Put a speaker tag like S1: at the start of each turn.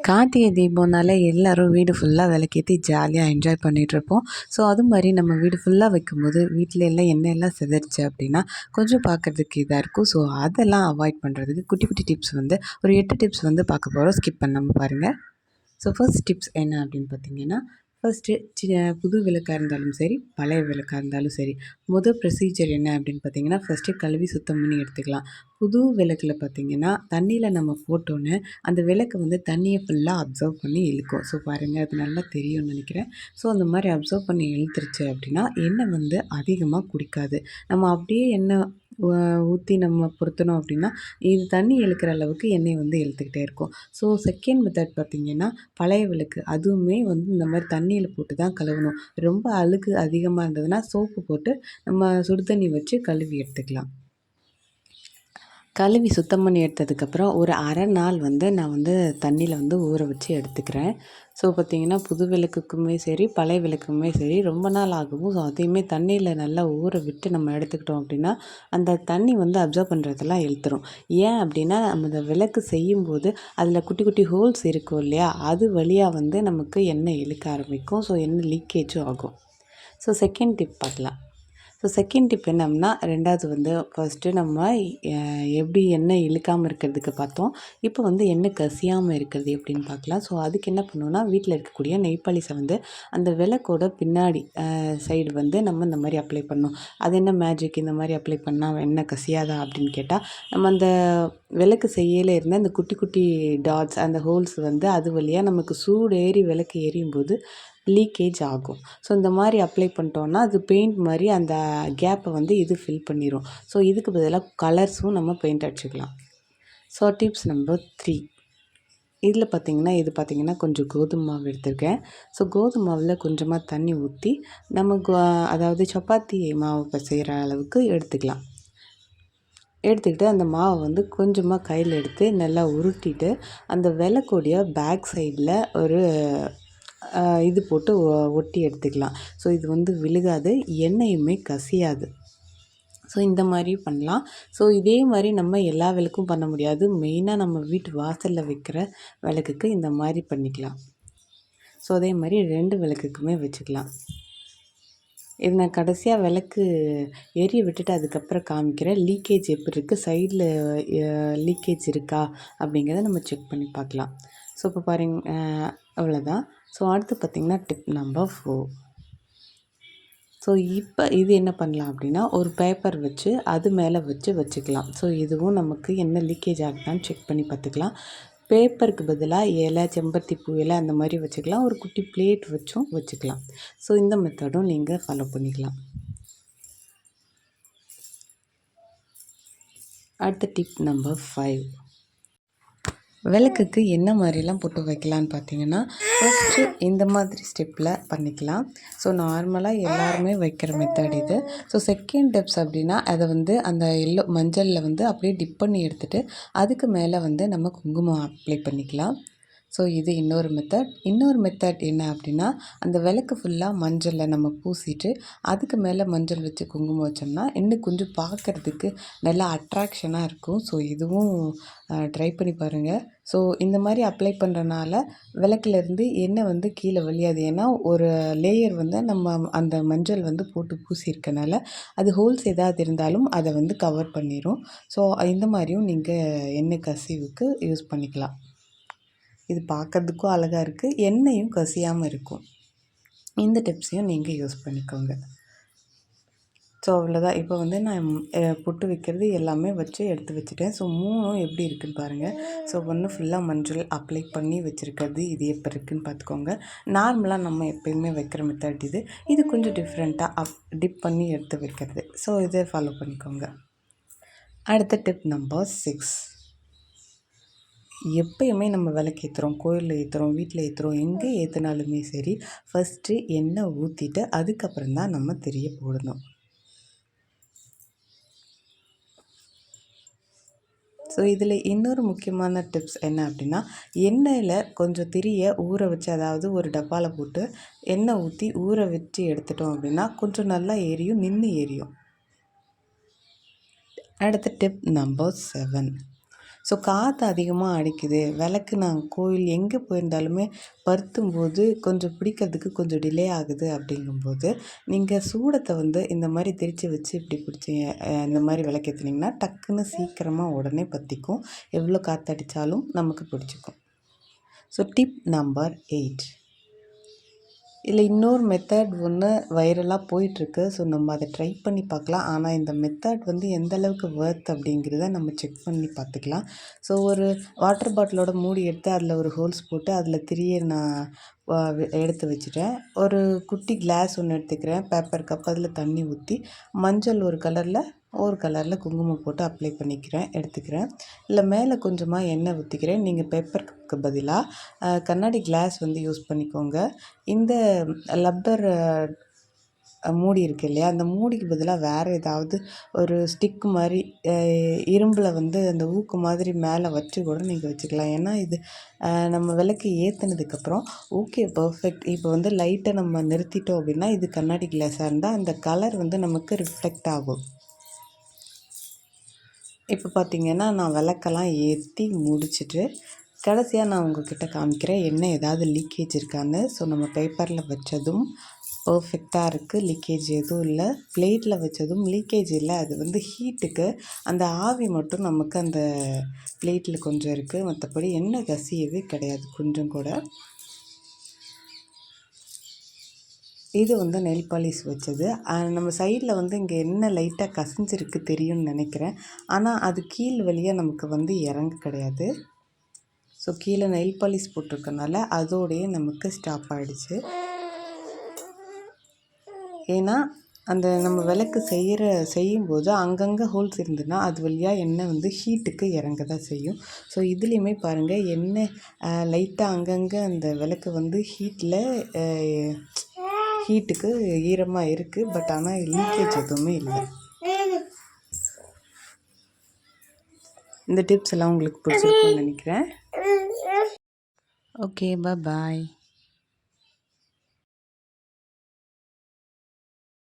S1: கார்த்திகை தீபம்னாலே எல்லோரும் வீடு ஃபுல்லாக விளக்கேற்றி ஜாலியாக என்ஜாய் பண்ணிகிட்ருப்போம் ஸோ அது மாதிரி நம்ம வீடு ஃபுல்லாக வைக்கும்போது வீட்டில் எல்லாம் எண்ணெய் எல்லாம் சிதறிச்சு அப்படின்னா கொஞ்சம் பார்க்குறதுக்கு இதாக இருக்கும். ஸோ அதெல்லாம் அவாய்ட் பண்ணுறதுக்கு குட்டி குட்டி டிப்ஸ் வந்து ஒரு எட்டு டிப்ஸ் வந்து பார்க்க போகிறோம் ஸ்கிப் பண்ணாமல் பாருங்கள் ஸோ ஃபர்ஸ்ட் டிப்ஸ் என்ன அப்படின்னு பார்த்தீங்கன்னா ஃபஸ்ட்டு சி புது விளக்காக இருந்தாலும் சரி பழைய விளக்காக இருந்தாலும் சரி முதல் ப்ரொசீஜர் என்ன அப்படின்னு பார்த்தீங்கன்னா ஃபஸ்ட்டு கழுவி சுத்தம் பண்ணி எடுத்துக்கலாம். புது விளக்கில் பார்த்தீங்கன்னா தண்ணியில் நம்ம போட்டோன்னே அந்த விளக்கு வந்து தண்ணியை ஃபுல்லாக அப்சர்வ் பண்ணி இழுக்கும். ஸோ பாருங்கள் அது நல்லா தெரியும்னு நினைக்கிறேன். ஸோ அந்த மாதிரி அப்சர்வ் பண்ணி இழுத்துருச்சு அப்படின்னா எண்ணெய் வந்து அதிகமாக குடிக்காது. நம்ம அப்படியே எண்ணெய் ஊற்றி நம்ம பொருத்தினோம் அப்படின்னா இது தண்ணி இழுக்கிற அளவுக்கு எண்ணெய் வந்து இழுத்துக்கிட்டே இருக்கும். ஸோ செகண்ட் மெத்தட் பார்த்திங்கன்னா பழைய விளக்கு. அதுவுமே வந்து இந்த மாதிரி தண்ணியில் போட்டு தான் கழுவணும். ரொம்ப அழுக்கு அதிகமாக இருந்ததுன்னா சோப்பு போட்டு நம்ம சுடு தண்ணி வச்சு கழுவி எடுத்துக்கலாம். கழுவி சுத்தம் பண்ணி எடுத்ததுக்கப்புறம் ஒரு அரை நாள் வந்து நான் வந்து தண்ணியில் வந்து ஊற வச்சு எடுத்துக்கிறேன். ஸோ பார்த்திங்கன்னா புது விளக்குக்குமே சரி பழைய விளக்குமே சரி ரொம்ப நாள் ஆகும் ஸோ அதையுமே தண்ணியில் நல்லா ஊற விட்டு நம்ம எடுத்துக்கிட்டோம் அப்படின்னா அந்த தண்ணி வந்து அப்சர்வ் பண்ணுறதெல்லாம் இழுத்துரும். ஏன் அப்படின்னா நம்ம இந்த விளக்கு செய்யும்போது அதில் குட்டி குட்டி ஹோல்ஸ் இருக்கும் இல்லையா? அது வழியாக வந்து நமக்கு எண்ணெய் இழுக்க ஆரம்பிக்கும். ஸோ எண்ணெய் லீக்கேஜும் ஆகும். ஸோ செகண்ட் டிப் பார்க்கலாம். ஸோ செகண்ட் டிப் என்னம்னா ரெண்டாவது வந்து ஃபஸ்ட்டு நம்ம எப்படி எண்ணெய் இழுக்காமல் இருக்கிறதுக்கு பார்த்தோம். இப்போ வந்து எண்ணெய் கசியாமல் இருக்கிறது எப்படின்னு பார்க்கலாம். ஸோ அதுக்கு என்ன பண்ணுவோம்னா வீட்டில் இருக்கக்கூடிய நெய்ப்பாலிஸை வந்து அந்த விளக்கோட பின்னாடி சைடு வந்து நம்ம இந்த மாதிரி அப்ளை பண்ணோம் அது என்ன மேஜிக் இந்த மாதிரி அப்ளை பண்ணால் எண்ணெய் கசியாதா அப்படின்னு கேட்டால் நம்ம அந்த விளக்கு செய்யல இருந்த அந்த குட்டி குட்டி டாட்ஸ் அந்த ஹோல்ஸ் வந்து அது வழியாக நமக்கு சூடு ஏறி விளக்கு எரியும் போது லீக்கேஜ் ஆகும். ஸோ இந்த மாதிரி அப்ளை பண்ணிட்டோன்னா அது பெயிண்ட் மாதிரி அந்த கேப்பை வந்து இது ஃபில் பண்ணிடும் ஸோ இதுக்கு பதிலாக கலர்ஸும் நம்ம பெயிண்ட் அடிச்சுக்கலாம். ஸோ டிப்ஸ் நம்பர் த்ரீ இதில் பார்த்திங்கன்னா இது பார்த்திங்கன்னா கொஞ்சம் கோதுமை மாவு எடுத்திருக்கேன். ஸோ கோதுமை மாவில் கொஞ்சமாக தண்ணி ஊற்றி நம்ம அதாவது சப்பாத்தி மாவு செய்கிற அளவுக்கு எடுத்துக்கலாம். எடுத்துக்கிட்டு அந்த மாவை வந்து கொஞ்சமாக கையில் எடுத்து நல்லா உருட்டிட்டு அந்த விளக்கோடைய பேக் சைடில் ஒரு இது போட்டு ஒட்டி எடுத்துக்கலாம். ஸோ இது வந்து விழுகாது எண்ணெயுமே கசியாது. ஸோ இந்த மாதிரி பண்ணலாம். ஸோ இதே மாதிரி நம்ம எல்லா விளக்கும் பண்ண முடியாது. மெயினாக நம்ம வீட்டு வாசலில் வைக்கிற விளக்குக்கு இந்த மாதிரி பண்ணிக்கலாம். ஸோ அதே மாதிரி ரெண்டு விளக்குக்குமே வச்சுக்கலாம். இது நான் கடைசியாக விளக்கு எரிய விட்டுட்டு அதுக்கப்புறம் காமிக்கிறேன். லீக்கேஜ் எப்படி இருக்குது சைடில் லீக்கேஜ் இருக்கா? அப்படிங்கிறத நம்ம செக் பண்ணி பார்க்கலாம். ஸோ இப்போ பாருங்க அவ்வளோதான் ஸோ அடுத்து பார்த்திங்கன்னா டிப் நம்பர் ஃபோர் ஸோ இப்போ இது என்ன பண்ணலாம் அப்படின்னா ஒரு பேப்பர் வச்சு அது மேலே வச்சு வச்சுக்கலாம். ஸோ இதுவும் நமக்கு என்ன லீக்கேஜ் ஆகுதான்னு செக் பண்ணி பார்த்துக்கலாம் பேப்பருக்கு பதிலாக இலை செம்பருத்தி பூ இலை அந்த மாதிரி வச்சுக்கலாம். ஒரு குட்டி பிளேட் வச்சும் வச்சுக்கலாம். ஸோ இந்த மெத்தடும் நீங்கள் ஃபாலோ பண்ணிக்கலாம். அடுத்த டிப் நம்பர் ஃபைவ் விளக்குக்கு என்ன மாதிரிலாம் போட்டு வைக்கலான்னு பார்த்தீங்கன்னா ஃபஸ்ட்டு இந்த மாதிரி ஸ்டெப்பில் பண்ணிக்கலாம். ஸோ நார்மலாக எல்லாருமே வைக்கிற மெத்தட் இது. ஸோ செகண்ட் டிப்ஸ் அப்படின்னா அதை வந்து அந்த எல்லோ மஞ்சளில் வந்து அப்படியே டிப் பண்ணி எடுத்துகிட்டு அதுக்கு மேலே வந்து நம்ம குங்குமம் அப்ளை பண்ணிக்கலாம். ஸோ இது இன்னொரு மெத்தட் இன்னொரு மெத்தட் என்ன அப்படின்னா அந்த விளக்கு ஃபுல்லாக மஞ்சளில் நம்ம பூசிட்டு அதுக்கு மேலே மஞ்சள் வச்சு குங்குமம் வச்சோம்னா இன்னும் கொஞ்சம் பார்க்குறதுக்கு நல்லா அட்ராக்ஷனாக இருக்கும். ஸோ இதுவும் ட்ரை பண்ணி பாருங்கள் ஸோ இந்த மாதிரி அப்ளை பண்ணுறனால விளக்குலேருந்து எண்ணெய் வந்து கீழே வழியாது. ஏன்னா ஒரு லேயர் வந்து நம்ம அந்த மஞ்சள் வந்து போட்டு பூசியிருக்கனால அது ஹோல்ஸ் ஏதாவது இருந்தாலும் அதை வந்து கவர் பண்ணிடும் ஸோ இந்த மாதிரியும் நீங்கள் எண்ணெய் கசிவுக்கு யூஸ் பண்ணிக்கலாம். இது பார்க்கறதுக்கும் அழகாக இருக்குது எண்ணெயும் கசியாமல் இருக்கும். இந்த டிப்ஸையும் நீங்கள் யூஸ் பண்ணிக்கோங்க. ஸோ அவ்வளோதான் இப்போ வந்து நான் புட்டு வைக்கிறது எல்லாமே வச்சு எடுத்து வச்சுட்டேன். ஸோ மூணும் எப்படி இருக்குதுன்னு பாருங்கள் ஸோ ஒன்று ஃபுல்லாக மஞ்சள் அப்ளை பண்ணி வச்சுருக்கிறது. இது எப்போ இருக்குதுன்னு பார்த்துக்கோங்க. நார்மலாக நம்ம எப்போயுமே வைக்கிற மெத்தட் இது. இது கொஞ்சம் டிஃப்ரெண்ட்டாக அப் டிப் பண்ணி எடுத்து வைக்கிறது. ஸோ இதை ஃபாலோ பண்ணிக்கோங்க. அடுத்த டிப் நம்பர் சிக்ஸ் எப்பயுமே நம்ம விளக்கு ஏற்றுறோம் கோயிலில் ஏற்றுறோம் வீட்டில் ஏற்றுறோம் எங்கே ஏற்றுனாலுமே சரி ஃபஸ்ட்டு எண்ணெய் ஊற்றிட்டு அதுக்கப்புறம் தான் நம்ம திரிய போடணும். ஸோ இதில் இன்னொரு முக்கியமான டிப்ஸ் என்ன அப்படின்னா எண்ணெயில் கொஞ்சம் திரியை ஊற வச்சு அதாவது ஒரு டப்பாவில் போட்டு எண்ணெய் ஊற்றி ஊற வச்சு எடுத்துட்டோம் அப்படின்னா கொஞ்சம் நல்லா எரியும் நின்று எரியும். அடுத்த டிப் நம்பர் செவன் ஸோ காற்று அதிகமாக அடிக்குது. விளக்கு நாங்கள் கோயில் எங்கே போயிருந்தாலுமே பருத்தும்போது கொஞ்சம் பிடிக்கிறதுக்கு கொஞ்சம் டிலே ஆகுது அப்படிங்கும்போது நீங்கள் சூடத்தை வந்து இந்த மாதிரி திரித்து வச்சு இப்படி பிடிச்சி இந்த மாதிரி விளக்கேற்றினீங்கன்னா டக்குன்னு சீக்கிரமாக உடனே பற்றிக்கும் எவ்வளோ காற்று அடித்தாலும் நமக்கு பிடிச்சிக்கும். ஸோ டிப் நம்பர் எயிட் இதில் இன்னொரு மெத்தட் ஒன்று வைரலாக போயிட்டுருக்கு. ஸோ நம்ம அதை ட்ரை பண்ணி பார்க்கலாம். ஆனால் இந்த மெத்தட் வந்து எந்த அளவுக்கு ஒர்த் அப்படிங்கிறத நம்ம செக் பண்ணி பார்த்துக்கலாம். ஸோ ஒரு வாட்டர் பாட்டிலோட மூடி எடுத்து அதில் ஒரு ஹோல்ஸ் போட்டு அதில் திரிய நான் எடுத்து வச்சுட்டேன். ஒரு குட்டி கிளாஸ் ஒன்று எடுத்துக்கிறேன். பேப்பர் கப் அதில் தண்ணி ஊற்றி மஞ்சள் ஒரு கலரில் ஒரு கலரில் குங்குமம் போட்டு அப்ளை பண்ணிக்கிறேன் எடுத்துக்கிறேன். இல்லை மேலே கொஞ்சமாக எண்ணெய் ஊற்றிக்கிறேன் நீங்கள் பேப்பருக்கு பதிலாக கண்ணாடி கிளாஸ் வந்து யூஸ் பண்ணிக்கோங்க. இந்த லப்பர் மூடி இருக்குது இல்லையா அந்த மூடிக்கு பதிலாக வேறு ஏதாவது ஒரு ஸ்டிக் மாதிரி இரும்பில் வந்து அந்த ஊக்கு மாதிரி மேலே வச்சு கூட நீங்கள் வச்சுக்கலாம். ஏன்னா இது நம்ம விளக்கு ஏற்றுனதுக்கப்புறம் ஓகே பர்ஃபெக்ட் இப்போ வந்து லைட்டை நம்ம நிறுத்திட்டோம் அப்படின்னா இது கண்ணாடி கிளாஸாக இருந்தால் அந்த கலர் வந்து நமக்கு ரிஃப்ளெக்ட் ஆகும். இப்போ பார்த்திங்கன்னா நான் விளக்கெல்லாம் ஏற்றி முடிச்சுட்டு கடைசியாக நான் உங்கள்கிட்ட காமிக்கிறேன் என்ன ஏதாவது லீக்கேஜ் இருக்கான்னு. ஸோ நம்ம பேப்பரில் வச்சதும் பர்ஃபெக்டாக இருக்குது லீக்கேஜ் எதுவும் இல்லை. பிளேட்டில் வச்சதும் லீக்கேஜ் இல்லை. அது வந்து ஹீட்டுக்கு அந்த ஆவி மட்டும் நமக்கு அந்த பிளேட்டில் கொஞ்சம் இருக்குது மற்றபடி என்ன கசியவே கிடையாது. கொஞ்சம் கூட. இது வந்து நெல் பாலிஷ் வச்சது. நம்ம சைடில் வந்து இங்கே என்ன லைட்டாக கசிஞ்சிருக்கு தெரியும்னு நினைக்கிறேன். ஆனால் அது கீழ் வழியாக நமக்கு வந்து இறங்க கிடையாது. ஸோ கீழே நெல் பாலிஷ் போட்டிருக்கனால அதோடையே நமக்கு ஸ்டாப் ஆகிடுச்சு ஏன்னா அந்த நம்ம விளக்கு செய்கிற செய்யும்போது அங்கங்கே ஹோல்ஸ் இருந்ததுன்னா அது வழியாக எண்ணெய் வந்து ஹீட்டுக்கு இறங்க தான் செய்யும். ஸோ இதுலேயுமே பாருங்கள் எண்ணெய் லைட்டாக அங்கங்கே அந்த விளக்கு வந்து ஹீட்டில் ஹீட்டுக்கு ஈரமாக இருக்குது பட் ஆனால் லீக்கேஜ் எதுவுமே இல்லை. இந்த டிப்ஸ் எல்லாம் உங்களுக்கு பிடிச்சிருக்குன்னு நினைக்கிறேன். Okay bye